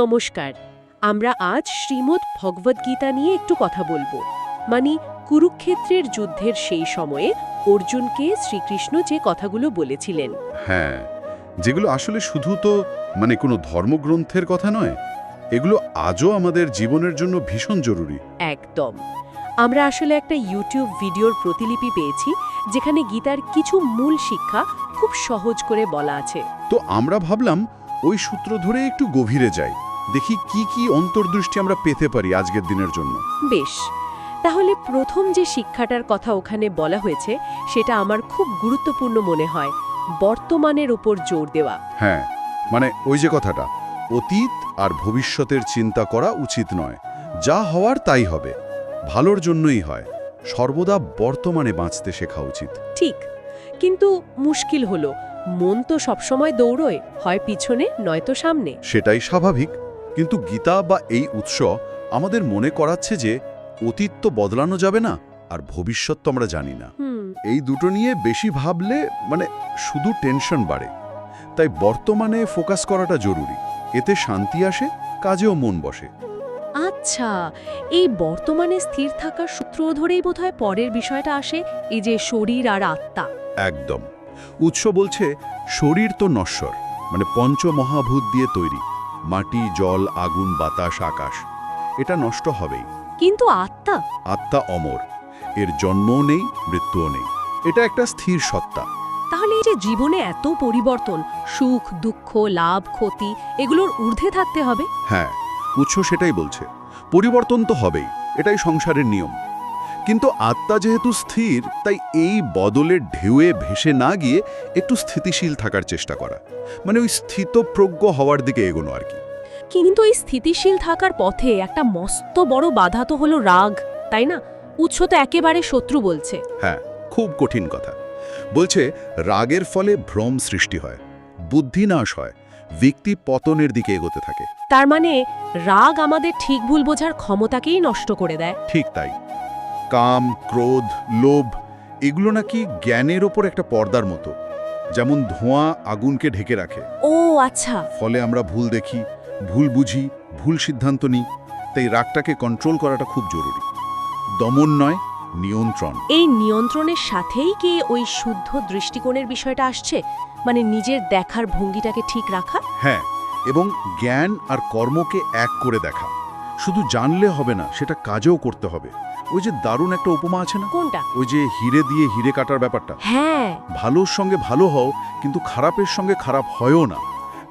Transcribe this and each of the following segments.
নমস্কার। আমরা আজ শ্রীমদ্ ভগবদ্গীতা নিয়ে একটু কথা বলব। মানে কুরুক্ষেত্রের যুদ্ধের সেই সময়ে অর্জুনকে শ্রীকৃষ্ণ যে কথাগুলো বলেছিলেন। হ্যাঁ যেগুলো আসলে শুধু তো মানে কোনো ধর্মগ্রন্থের কথা নয় এগুলো আজও আমাদের জীবনের জন্য ভীষণ জরুরি। একদম। আমরা আসলে একটা ইউটিউব ভিডিওর প্রতিলিপি পেয়েছি যেখানে গীতার কিছু মূল শিক্ষা খুব সহজ করে বলা আছে। তো আমরা ভাবলাম ওই সূত্র ধরে একটু গভীরে যাই। দেখি কি কি অন্তর্দৃষ্টি আমরা পেতে পারি আজকের দিনের জন্য। বেশ তাহলে প্রথম যে শিক্ষাটার কথা ওখানে বলা হয়েছে সেটা আমার খুব গুরুত্বপূর্ণ মনে হয় বর্তমানের ওপর জোর দেওয়া। হ্যাঁ মানে ওই যে কথাটা অতীত আর ভবিষ্যতের চিন্তা করা উচিত নয় যা হওয়ার তাই হবে ভালোর জন্যই হয় সর্বদা বর্তমানে বাঁচতে শেখা উচিত। ঠিক কিন্তু মুশকিল হলো মন তো সবসময় দৌড়োয় হয় পিছনে নয়তো সামনে। সেটাই স্বাভাবিক। কিন্তু গীতা বা এই উৎস আমাদের মনে করাচ্ছে যে অতীত তো বদলানো যাবে না আর ভবিষ্যৎ তো আমরা জানি না। এই দুটো নিয়ে বেশি ভাবলে মানে শুধু টেনশন বাড়ে। তাই বর্তমানে ফোকাস করাটা জরুরি। এতে শান্তি আসে কাজেও মন বসে। আচ্ছা এই বর্তমানে স্থির থাকার সূত্র ধরেই বোধহয় পরের বিষয়টা আসে এই যে শরীর আর আত্মা। একদম। উৎস বলছে শরীর তো নশ্বর মানে পঞ্চমহাভূত দিয়ে তৈরি। মাটি জল আগুন বাতাস আকাশ। এটা নষ্ট হবেই। কিন্তু আত্মা? আত্মা অমর। এর জন্মও নেই মৃত্যুও নেই। এটা একটা স্থির সত্তা। তাহলে এই যে জীবনে এত পরিবর্তন সুখ দুঃখ লাভ ক্ষতি এগুলোর ঊর্ধ্বে থাকতে হবে? হ্যাঁ উৎস সেটাই বলছে। পরিবর্তন তো হবেই এটাই সংসারের নিয়ম। কিন্তু আত্মা যেহেতু স্থির তাই এই বদলের ঢেউয়ে ভেসে না গিয়ে একটু স্থিতিশীল থাকার চেষ্টা করা। মানে ওই স্থিতপ্রজ্ঞ হওয়ার দিকে এগোনো আর কি। কিন্তু এই স্থিতিশীল থাকার পথে একটা মস্ত বড় বাধা তো হলো রাগ তাই না? উৎস তো একেবারে শত্রু বলছে। হ্যাঁ খুব কঠিন কথা। বলছে রাগের ফলে ভ্রম সৃষ্টি হয় বুদ্ধিনাশ হয় ব্যক্তি পতনের দিকে এগোতে থাকে। তার মানে রাগ আমাদের ঠিক ভুল বোঝার ক্ষমতাকেই নষ্ট করে দেয়। ঠিক তাই। কাম ক্রোধ লোভ এগুলো নাকি জ্ঞানের ওপর একটা পর্দার মতো। যেমন ধোঁয়া আগুনকে ঢেকে রাখে। ও আচ্ছা। ফলে আমরা ভুল দেখি ভুল বুঝি ভুল সিদ্ধান্ত নিই। তাই রাগটাকে কন্ট্রোল করাটা খুব জরুরি। দমন নয় নিয়ন্ত্রণ। এই নিয়ন্ত্রণের সাথেই কি ওই শুদ্ধ দৃষ্টিকোণের বিষয়টা আসছে? মানে নিজের দেখার ভঙ্গিটাকে ঠিক রাখা? হ্যাঁ এবং জ্ঞান আর কর্মকে এক করে দেখা। শুধু জানলে হবে না সেটা কাজেও করতে হবে। ওই যে দারুণ একটা উপমা আছে না? কোনটা? ওই যে হিরে দিয়ে হিরে কাটার ব্যাপারটা। হ্যাঁ। ভালোর সঙ্গে ভালো হও কিন্তু খারাপের সঙ্গে খারাপ হয়ও না।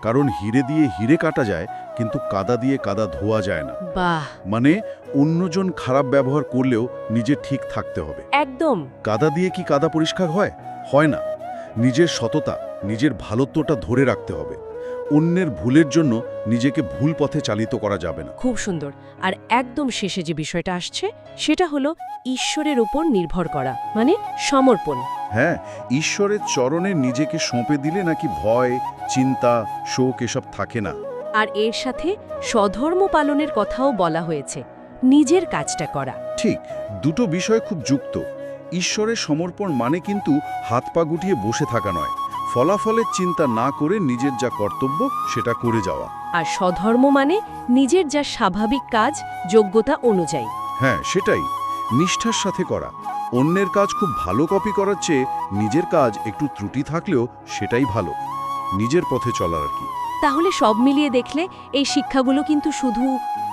কারণ হিরে দিয়ে হিরে কাটা যায় কিন্তু কাদা দিয়ে কাদা ধোয়া যায় না। বাহ! মানে অন্যজন খারাপ ব্যবহার করলেও নিজে ঠিক থাকতে হবে। একদম। কাদা দিয়ে কি কাদা পরিষ্কার হয়? হয় না। নিজের সততা নিজের ভালোত্বটা ধরে রাখতে হবে। অন্যের ভুলের জন্য নিজেকে ভুল পথে চালিত করা যাবে না। খুব সুন্দর। আর একদম শেষে যে বিষয়টা আসছে সেটা হলো ঈশ্বরের উপর নির্ভর করা মানে সমর্পণ। হ্যাঁ ঈশ্বরের চরণে নিজেকে সঁপে দিলে নাকি ভয় চিন্তা শোক এসব থাকে না। আর এর সাথে স্বধর্ম পালনের কথাও বলা হয়েছে নিজের কাজটা করা। ঠিক দুটো বিষয় খুব যুক্ত। ঈশ্বরের সমর্পণ মানে কিন্তু হাত পা গুটিয়ে বসে থাকা নয়। ফলাফলের চিন্তা না করে নিজের যা কর্তব্য সেটা করে যাওয়া। আর স্বধর্ম মানে নিজের যা স্বাভাবিক কাজ যোগ্যতা অনুযায়ী। হ্যাঁ সেটাই। নিষ্ঠার সাথে করা। অন্যের কাজ খুব ভালো কপি করার চেয়ে নিজের কাজ একটু ত্রুটি থাকলেও সেটাই ভালো। নিজের পথে চলার আর কি। তাহলে সব মিলিয়ে দেখলে এই শিক্ষাগুলো কিন্তু শুধু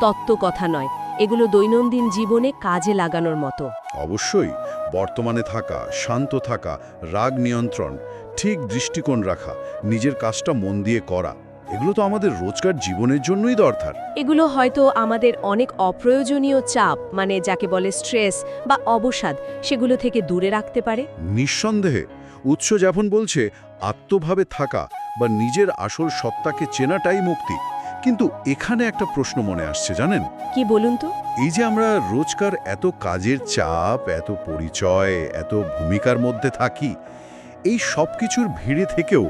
তত্ত্ব কথা নয় এগুলো দৈনন্দিন জীবনে কাজে লাগানোর মতো। অবশ্যই। বর্তমানে থাকা শান্ত থাকা রাগ নিয়ন্ত্রণ ঠিক দৃষ্টিকোণ রাখা নিজের কাজটা মন দিয়ে করা এগুলো তো আমাদের রোজকার জীবনের জন্যই দরকার। এগুলো হয়তো আমাদের অনেক অপ্রয়োজনীয় চাপ মানে যাকে বলে স্ট্রেস বা অবসাদ সেগুলো থেকে দূরে রাখতে পারে। নিঃসন্দেহে উৎস যেমন বলছে আত্মভাবে থাকা বা নিজের আসল সত্তাকে চেনাটাই মুক্তি। কিন্তু এখানে একটা প্রশ্ন মনে আসছে জানেন? কি বলুন তো? এই যে আমরা রোজকার এত কাজের চাপ এত পরিচয় এত ভূমিকার মধ্যে থাকি এই সব কিছুর ভিড়ে থেকেও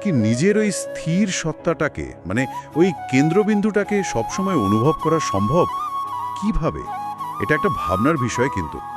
কি নিজের ওই স্থির সত্তাটাকে মানে ওই কেন্দ্রবিন্দুটাকে সবসময় অনুভব করা সম্ভব? কীভাবে? এটা একটা ভাবনার বিষয় কিন্তু।